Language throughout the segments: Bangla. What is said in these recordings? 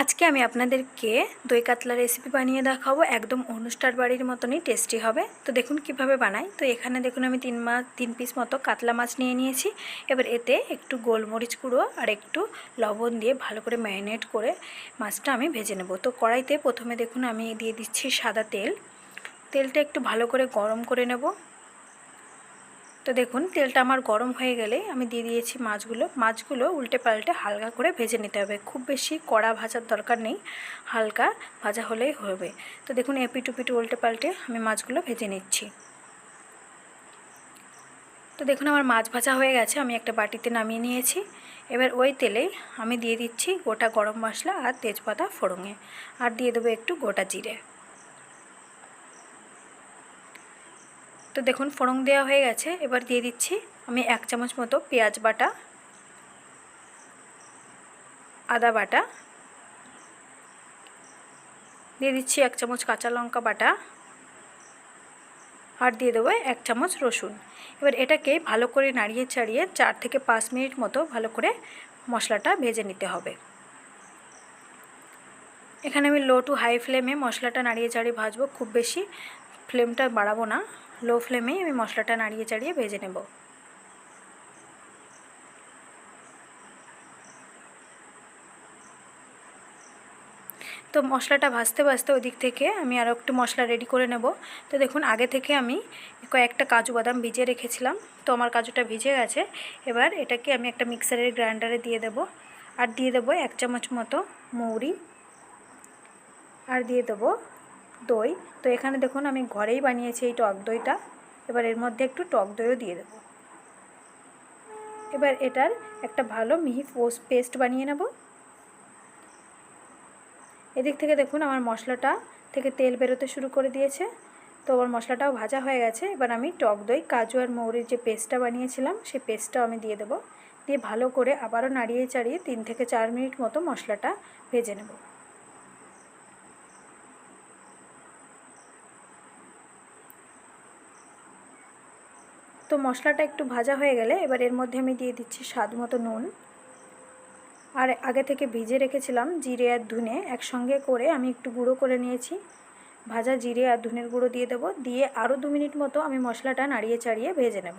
আজকে আমি আপনাদেরকে দই কাতলা রেসিপি বানিয়ে দেখাবো। একদম অনুষ্ঠার বাড়ির মতনই টেস্টি হবে। তো দেখুন কীভাবে বানাই। তো এখানে দেখুন আমি তিন মাছ তিন পিস মতো কাতলা মাছ নিয়ে নিয়েছি। এবার এতে একটু গোলমরিচ গুঁড়ো আর একটু লবণ দিয়ে ভালো করে ম্যারিনেট করে মাছটা আমি ভেজে নেব। তো কড়াইতে প্রথমে দেখুন আমি দিয়ে দিচ্ছি সাদা তেল। তেলটা একটু ভালো করে গরম করে নেব। তো দেখুন, তেলটা আমার গরম হয়ে গেলে আমি দিয়ে দিয়েছি মাছগুলো। মাছগুলো উল্টে পাল্টে হালকা করে ভেজে নিতে হবে। খুব বেশি কড়া ভাজার দরকার নেই, হালকা ভাজা হলেই হবে। তো দেখুন এপিটু পিটু উল্টে পাল্টে আমি মাছগুলো ভেজে নিচ্ছি। তো দেখুন, আমার মাছ ভাজা হয়ে গেছে, আমি একটা বাটিতে নামিয়ে নিয়েছি। এবার ওই তেলেই আমি দিয়ে দিচ্ছি গোটা গরম মশলা আর তেজপাতা ফোড়ঙে আর দিয়ে দেবো একটু গোটা জিরে। তো দেখুন ফোড়ং দেওয়া হয়ে গেছে। এবার দিয়ে দিচ্ছি আমি এক চামচ মতো পেঁয়াজ বাটা, আদা বাটা, দিয়ে দিচ্ছি এক চামচ কাঁচা লঙ্কা বাটা, আর দিয়ে দেবো এক চামচ রসুন। এবার এটাকে ভালো করে নাড়িয়ে চাড়িয়ে চার থেকে পাঁচ মিনিট মতো ভালো করে মশলাটা ভেজে নিতে হবে। এখানে আমি লো টু হাই ফ্লেমে মশলাটা নাড়িয়ে চাড়িয়ে ভাজবো। খুব বেশি ফ্লেমটা বাড়াবো না। লো ফ্লেমেই আমি মশলাটা নাড়িয়ে চাড়িয়ে ভেজে নেব। তো মশলাটা ভাজতে ভাজতে ওদিক থেকে আমি আরও একটু মশলা রেডি করে নেব। তো দেখুন, আগে থেকে আমি কয়েকটা কাজু বাদাম ভিজে রেখেছিলাম। তো আমার কাজুটা ভিজে গেছে। এবার এটাকে আমি একটা মিক্সারের গ্রাইন্ডারে দিয়ে দেব। আর দিয়ে দেবো এক চামচ মতো মৌরি। আর দিয়ে দেবো দই। তো এখানে দেখুন, আমি ঘরেই বানিয়েছি এই টক দইটা। এবার এর মধ্যে একটু টক দইও দিয়ে দেবো। এবার এটার একটা ভালো মিহি পোস পেস্ট বানিয়ে নেব। এদিক থেকে দেখুন, আমার মশলাটা থেকে তেল বেরোতে শুরু করে দিয়েছে। তো আমার মশলাটাও ভাজা হয়ে গেছে। এবার আমি টক দই, কাজু আর মৌরির যে পেস্টটা বানিয়েছিলাম, সেই পেস্টটাও আমি দিয়ে দেবো। দিয়ে ভালো করে আবারও নাড়িয়ে চাড়িয়ে তিন থেকে চার মিনিট মতো মশলাটা ভেজে নেব। তো মশলাটা একটু ভাজা হয়ে গেলে এবার এর মধ্যে আমি দিয়ে দিচ্ছি স্বাদ মতো নুন। আর আগে থেকে ভিজে রেখেছিলাম জিরে আর ধুনে। একসঙ্গে করে আমি একটু গুঁড়ো করে নিয়েছি। ভাজা জিরে আর ধুনের গুঁড়ো দিয়ে দেবো। দিয়ে আরও দু মিনিট মতো আমি মশলাটা নাড়িয়ে চাড়িয়ে ভেজে নেব।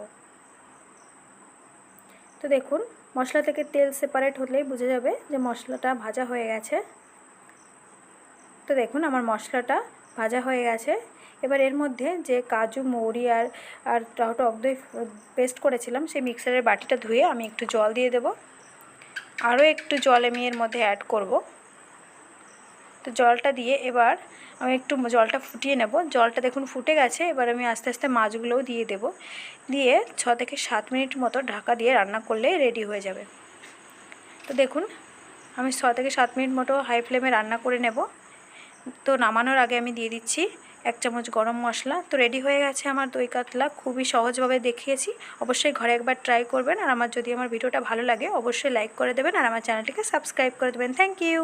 তো দেখুন, মশলা থেকে তেল সেপারেট হলেই বুঝে যাবে যে মশলাটা ভাজা হয়ে গেছে। তো দেখুন, আমার মশলাটা ভাজা হয়ে গেছে। এবার এর মধ্যে যে কাজু, মৌরি আর আর টক দই পেস্ট করেছিলাম, সেই মিক্সারের বাটিটা ধুয়ে আমি একটু জল দিয়ে দেব। আরও একটু জল আমি এর মধ্যে অ্যাড করব। তো জলটা দিয়ে এবার আমি একটু জলটা ফুটিয়ে নেব। জলটা দেখুন ফুটে গেছে, এবার আমি আস্তে আস্তে মাছগুলোও দিয়ে দেব। দিয়ে ছ থেকে সাত মিনিট মতো ঢাকা দিয়ে রান্না করলে রেডি হয়ে যাবে। তো দেখুন, আমি ছ থেকে সাত মিনিট মতো হাই ফ্লেমে রান্না করে নেব। তো নামানোর আগে আমি দিয়ে দিচ্ছি এক চামচ গরম মশলা। তো রেডি হয়ে গেছে আমার দই কাতলা। খুবই সহজভাবে দেখিয়েছি। অবশ্যই ঘরে একবার ট্রাই করবেন। আর আমার যদি আমার ভিডিওটা ভালো লাগে, অবশ্যই লাইক করে দেবেন। আর আমার চ্যানেলটিকে সাবস্ক্রাইব করে দেবেন। Thank you